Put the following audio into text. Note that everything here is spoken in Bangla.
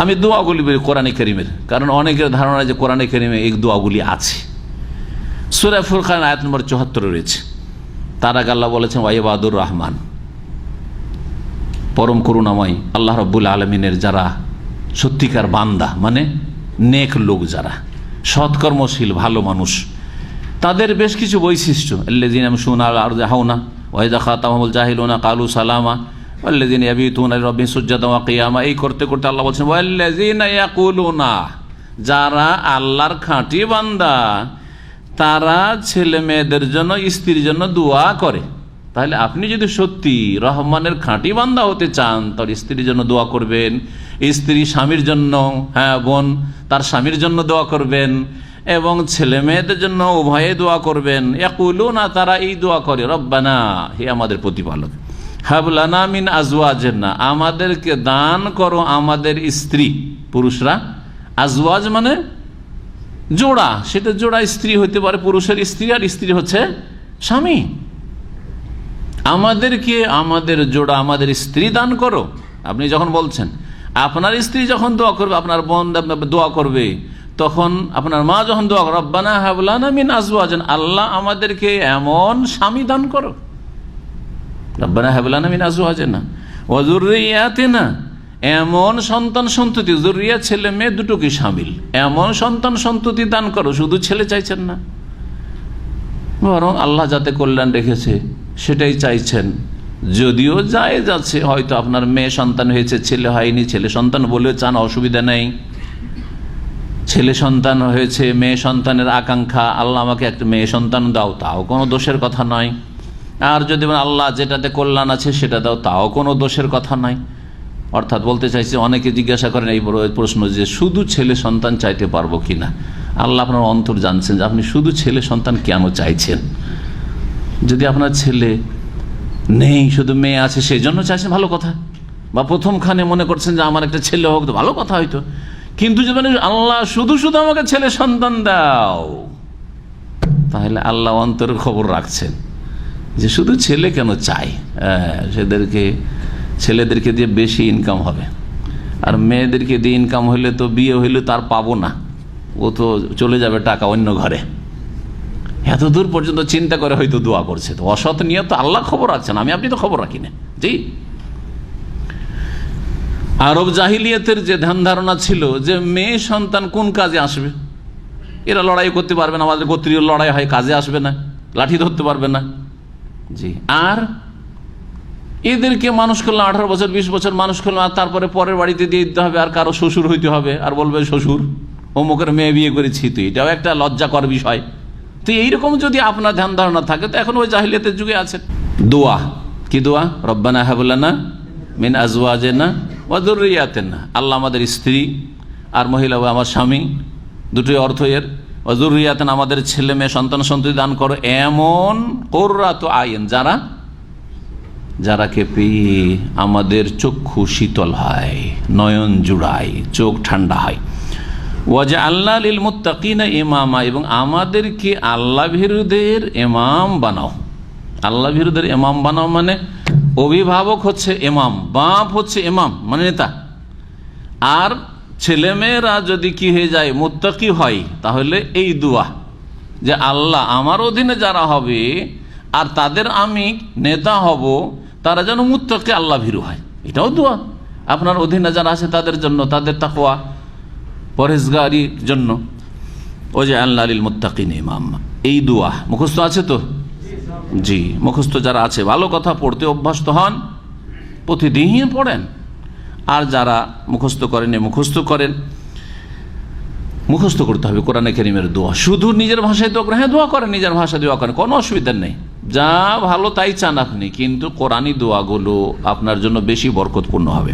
আমি দোয়াগুলি বলি কোরআনে করিমের। কারণ অনেকের ধারণা যে কোরআনে করিমে এই দোয়াগুলি আছে। সুরা ফুরখান আয়াত নম্বর চুহাত্তর রয়েছে। তার আগে আল্লাহ বলেছেন ওয়াইবাদুর রহমান। পরম করুণাময় আল্লাহ রব্বুল আলমিনের যারা সত্যিকার বান্দা মানে নেক লোক যারা, সৎকর্মশীল, ভালো মানুষ, তাদের বেশ কিছু বৈশিষ্ট্য। আল্লাদিন সুনা আর হাওনা ওয়াইদা খাতামুল জাহিলুনা কালু সালামা আল্লাদিন ইয়াবিতুনা রব্বি সুজ্জাদা ওয়া কিয়ামা। এই করতে করতে আল্লাহ বলছেন, ওয়াল্লাযিনা ইয়াকুলুনা যারা আল্লাহর খাঁটি বান্দা, তারা ছেলে মেয়েদের জন্য, স্ত্রীর জন্য দোয়া করে। তাহলে আপনি যদি সত্যি রহমানের খাঁটি বান্দা হতে চান তার স্ত্রীর জন্য দোয়া করবেন, স্ত্রী স্বামীর জন্য হ্যাঁ বোন, তার স্বামীর জন্য দোয়া করবেন, এবং ছেলে মেয়েদের জন্য উভয়ে দোয়া করবেন। একুলু না তারা এই দোয়া করে, রব্বানা হে আমাদের প্রতিপালক। হাবলানা মিন আজওয়াজের না। আমাদেরকে দান করো আমাদের স্ত্রী, পুরুষরা। আজওয়াজ মানে জোড়া, সেটা জোড়া স্ত্রী হতে পারে পুরুষের স্ত্রী, আর স্ত্রী হচ্ছে স্বামী। আমাদেরকে আমাদের জোড়া, আমাদের স্ত্রী দান করো। আপনি যখন বলছেন, আপনার স্ত্রী যখন দোয়া করবে, আপনার বোন দোয়া করবে, তখন আপনার মা যখন দোয়া করো রব্বানা হাবলানা মিন আজওয়াজান আল্লাহ আমাদেরকে এমন স্বামী দান করো। রব্বানা হাবলানা মিন আজওয়াজান ওয়াজুরিয়াতে না এমন সন্তান সন্ততি জরুরিয়া ছেলে মেয়ে দুটোকে সামিল। এমন সন্তান সন্ততি দান করো, শুধু ছেলে চাইছেন না। বরং আল্লাহ যাতে কল্যাণ রেখেছে, সেটাই চাইছেন। যদিও যায় যাচ্ছে হয়তো আপনার মেয়ে সন্তান হয়েছে, ছেলে হয়নি, ছেলে সন্তান বলেও চান, অসুবিধা নেই। ছেলে সন্তান হয়েছে, মেয়ে সন্তানের আকাঙ্ক্ষা, আল্লাহ আমাকে একটা মেয়ে সন্তান দাও, তাও কোনো দোষের কথা নয়। আর যদি আল্লাহ যেটাতে কল্যাণ আছে সেটা দাও, তাও কোনো দোষের কথা নয় অর্থাৎ বলতে চাইছি, অনেকে জিজ্ঞাসা করেন এই প্রশ্ন যে শুধু ছেলে সন্তান চাইতে পারব কি না আল্লাহ আপনার অন্তর জানছেন যে আপনি শুধু ছেলে সন্তান কেন চাইছেন? যদি আপনার ছেলে নেই, শুধু মেয়ে আছে সেই জন্য চাইছেন, ভালো কথা। বা প্রথমখানে মনে করছেন যে আমার একটা ছেলে হোক, তো ভালো কথা হয়তো। কিন্তু যদি আল্লাহ শুধু শুধু আমাকে ছেলে সন্তান দাও, তাহলে আল্লাহ অন্তরের খবর রাখছেন। যে শুধু ছেলে কেন চাই সেদেরকে, ছেলেদেরকে দিয়ে বেশি ইনকাম হবে। আর মেয়েদেরকে দিয়ে ইনকাম হইলে তো বিয়ে হইলে তার পাবো না। ও তো চলে যাবে টাকা অন্য ঘরে। এত দূর পর্যন্ত চিন্তা করে হয়তো দোয়া করছে তো। অসৎ নিয়ে তো আল্লাহ খবর রাখছেন আমি আপনি তো খবর রাখি না। জি। আরব জাহিলিয়াতের যে ধ্যান ধারণা ছিল যে মেয়ে সন্তান কোন কাজে আসবে? এরা লড়াই করতে পারবে না। আমাদের গোত্রীয় লড়াই হয়, কাজে আসবে না। লাঠি ধরতে পারবে না। জি। আর এদেরকে মানুষ করলাম আঠারো বছর, বিশ বছর মানুষ করলাম আর তারপরে পরের বাড়িতে দিয়ে দিতে হবে, আর কারও শ্বশুর হইতে হবে, আর বলবে শ্বশুর, অমুকের মেয়ে বিয়ে করেছি তো এটাও একটা লজ্জাকর বিষয়। তো এইরকম যদি আপনার ধ্যান ধারণা থাকে, তো এখন ওই জাহিলিয়াতের যুগে আছে দোয়া। কি দোয়া? রব্বানা হাবুল্লানা মিন আজওয়াজে না ওয়াজুরিয়াতেন না আল্লাহ আমাদের স্ত্রী আর মহিলা আমার স্বামী, দুটোই অর্থ এর অজুরিয়াতেন আমাদের ছেলে মেয়ে, সন্তান, সন্ততি দান করো। এমন কোররা তো আইন, যারা? যারাকে পেয়ে আমাদের চক্ষু শীতল হয়, নয়ন জুড়ায়, চোখ ঠান্ডা হয়। ওয়াজা আল্লাহ লিল মুত্তাকিনা ইমামা, এবং আমাদেরকে আল্লাহ ভিরুদের এমাম বানাও। আল্লাহ ভিরুদের এমাম বানাও মানে অভিভাবক হচ্ছে এমাম বাপ হচ্ছে এমাম মানে নেতা। আর ছেলেমেয়েরা যদি কি হয়ে যায়, মুত্তাকি হয়, তাহলে এই দুয়া যে আল্লাহ আমার অধীনে যারা হবে আর তাদের আমি নেতা হব, তারা যেন মুত্তাকি আল্লাহ ভীরু হয়। এটাও দোয়া। আপনার অধীনে যারা আছে, তাদের জন্য, তাদের তাকোয়া পরেশগারির জন্য। ও যে আল্লাহ আলীল মুত্তাকিন ইমাম। এই দোয়া, মুখস্থ আছে তো? জি, মুখস্থ যারা আছে, ভালো কথা পড়তে অভ্যস্ত হন প্রতিদিন পড়েন। আর যারা মুখস্থ করেন মুখস্থ করেন। মুখস্থ করতে হবে কোরআনে কেরিমের দোয়া। শুধু নিজের ভাষায় তো হ্যাঁ দোয়া করেন, নিজের ভাষায় দোয়া করেন, কোনো অসুবিধার নেই। যা ভালো তাই চান আপনি, কিন্তু কোরআনই দোয়াগুলো আপনার জন্য বেশি বরকতপূর্ণ হবে।